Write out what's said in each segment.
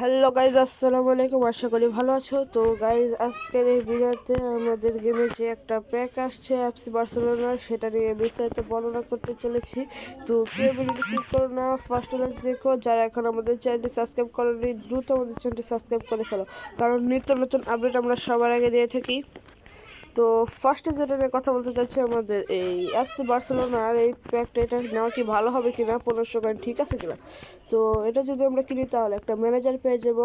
Hello guys আসসালামু আলাইকুম। আশা করি ভালো আছো। তো গাইজ আজকের এই ভিডিওতে আমাদের গেমে যে একটা প্যাক আসছে অ্যাপসি বার্সেলোনা সেটা নিয়ে বিস্তারিত বর্ণনা করতে চলেছি। তো কেউ ভিডিওটি ক্লিক করো না ফার্স্ট দেখো, যারা এখন আমাদের চ্যানেলটি সাবস্ক্রাইব করেনি, দ্রুত আমাদের চ্যানেলটি সাবস্ক্রাইব করে ফেলো। কারণ নিত্য নতুন আপডেট আমরা সবার আগে দিয়ে থাকি। তো ফার্স্টে যেটা নিয়ে কথা বলতে চাচ্ছি আমাদের এই অ্যাপসি বার্সেলোনার এই প্যাকটা এটা নেওয়া কি ভালো হবে কিনা, পনেরোশো কয়েন ঠিক আছে কিনা? তো এটা যদি আমরা কিনি তাহলে একটা ম্যানেজার পেয়ে যাব।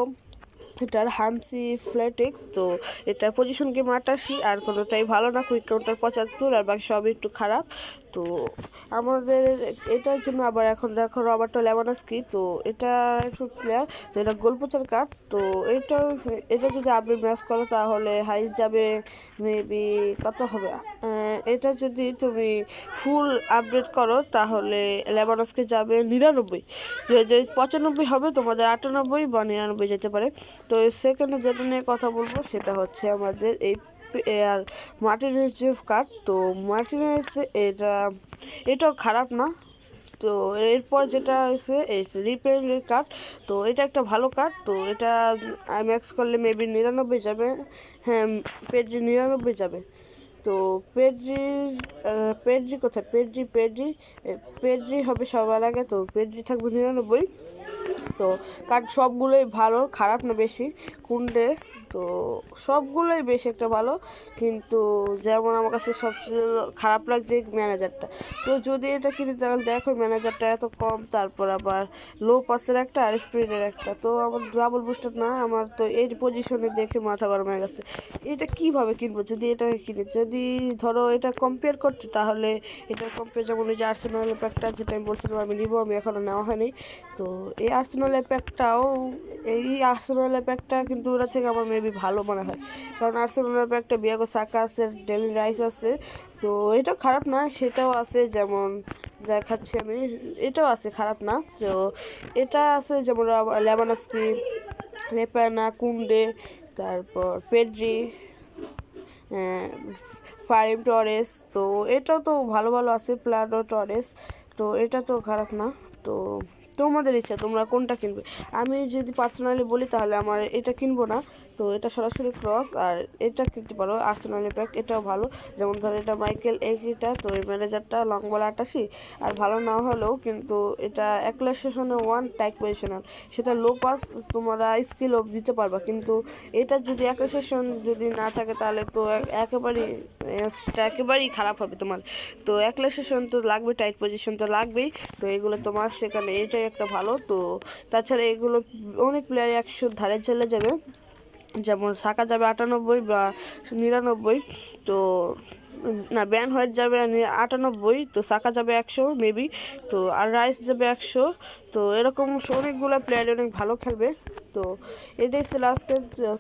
এটার হানসি ফ্ল্যাটিক্স তো এটার পজিশন গেম আটাশি আর কোনোটাই ভালো না কুইক কাউন্টার পঁচাত্তর, আর বাকি সবই একটু খারাপ। তো আমাদের এটার জন্য আবার এখন দেখো রবার্টো লেবানস্কি তো এটা একটু প্লেয়ার তো এটা গোলপোচার কার্ড তো এটা এটা যদি আপনি ম্যাচ করো তাহলে হাইস যাবে মেবি কত হবে? এটা যদি তুমি ফুল আপডেট করো, তাহলে লেবানসকে যাবে নিরানব্বই। যে পঁচানব্বই হবে, তোমাদের আটানব্বই বা নিরানব্বই যেতে পারে। তো সেকেন্ডে যেটা নিয়ে কথা বলব, সেটা হচ্ছে আমাদের এই আর মার্টিনেজ যে কার্ড তো মার্টিনেজ এটা এটাও খারাপ না। তো এরপর যেটা হয়েছে রিপেয়ারের কার্ড তো এটা একটা ভালো কার্ড তো এটা ম্যাক্স করলে মেবি নিরানব্বই যাবে। হ্যাঁ পেডজি নিরানব্বই যাবে। তো পেডজি পেড্রি কোথায়? পেড্রি পেড্রি পেড্রি হবে সবার আগে তো পেড্রি থাকবে নিরানব্বই। তো কার্ড সবগুলোই ভালো, খারাপ না বেশি। কুন্ডে তো সবগুলোই বেশ একটা ভালো। কিন্তু যেমন আমার কাছে সবচেয়ে খারাপ লাগছে ম্যানেজারটা তো যদি এটা কিনি তাহলে দেখো ম্যানেজারটা এত কম, তারপর আবার লো পাসের একটা আর স্পিডের একটা। তো আমার ডাবল বুস্টার না, আমার তো এই পজিশনে দেখে মাথা গরম হয়ে গেছে। এটা কীভাবে কিনবো যদি এটা কিনি? যদি ধরো এটা কম্পেয়ার করতে, তাহলে এটার কম্পেয়ার যেমন ওই যে আর্সেনাল প্যাকটা যেটা আমি বলছিলাম, আমি নিবো, আমি এখনও নেওয়া হয়নি। তো এই আর্সেনালের প্যাকটাও এই আর্সেনালের প্যাকটা কিন্তু ওটা থেকে আমার মেবি ভালো মনে হয়। কারণ আর্সেনালের প্যাকটা বিয়াগো সাকা আছে ডেলি রাইস আছে, তো এটা খারাপ না, সেটাও আছে যেমন দেখাচ্ছি আমি, এটাও আছে খারাপ না, তো এটা আছে যেমন লেবানস্কি রেপানা কুন্ডে তারপর পেড্রি ফাইম টরেস তো এটাও তো ভালো ভালো আছে প্লাডো টরেস তো এটা তো খারাপ না। তো তোমাদের ইচ্ছা, তোমরা কোনটা কিনবে? আমি যদি পার্সোনালি বলি তাহলে আমার এটা কিনবো না। তো এটা সরাসরি ক্রস আর এটা কিনতে পারো আর্সেনালি প্যাক এটাও ভালো। যেমন ধরো এটা মাইকেল এইটা তো এই ম্যানেজারটা লং বল আটাশি। আর ভালো না হলেও কিন্তু এটা একলা সেশনে ওয়ান ট্যাগ পজিশনাল সেটা লো পাস তোমরা স্কিল দিতে পারবা। কিন্তু এটা যদি একলা যদি না থাকে তাহলে তো একেবারেই একেবারেই খারাপ হবে তোমার। তো একলা সেশন তো লাগবে টাইট পজিশন তো লাগবেই। তো এগুলো তোমার সেখানে এটাই একটা ভালো। তো তাছাড়া এগুলো অনেক প্লেয়ার একশো ধারে চলে যাবে। যেমন শাখা যাবে আটানব্বই বা নিরানব্বই। তো, না, ব্যান হোয়াইট যাবে আটানব্বই। তো সাকা যাবে একশো মেবি তো, আর রাইস যাবে একশো। তো এরকম অনেকগুলো প্লেয়ার অনেক ভালো খেলবে। তো এটাই ছিল আজকে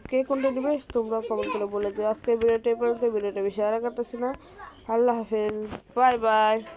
কে কোনটা দেবে তোমরা কমেন্ট করে বলে দিও। আজকে ভিডিওটা এই পর্যন্ত ভিডিওটা বেশি আর কাটতেছি না। আল্লাহ হাফেজ। Bye bye.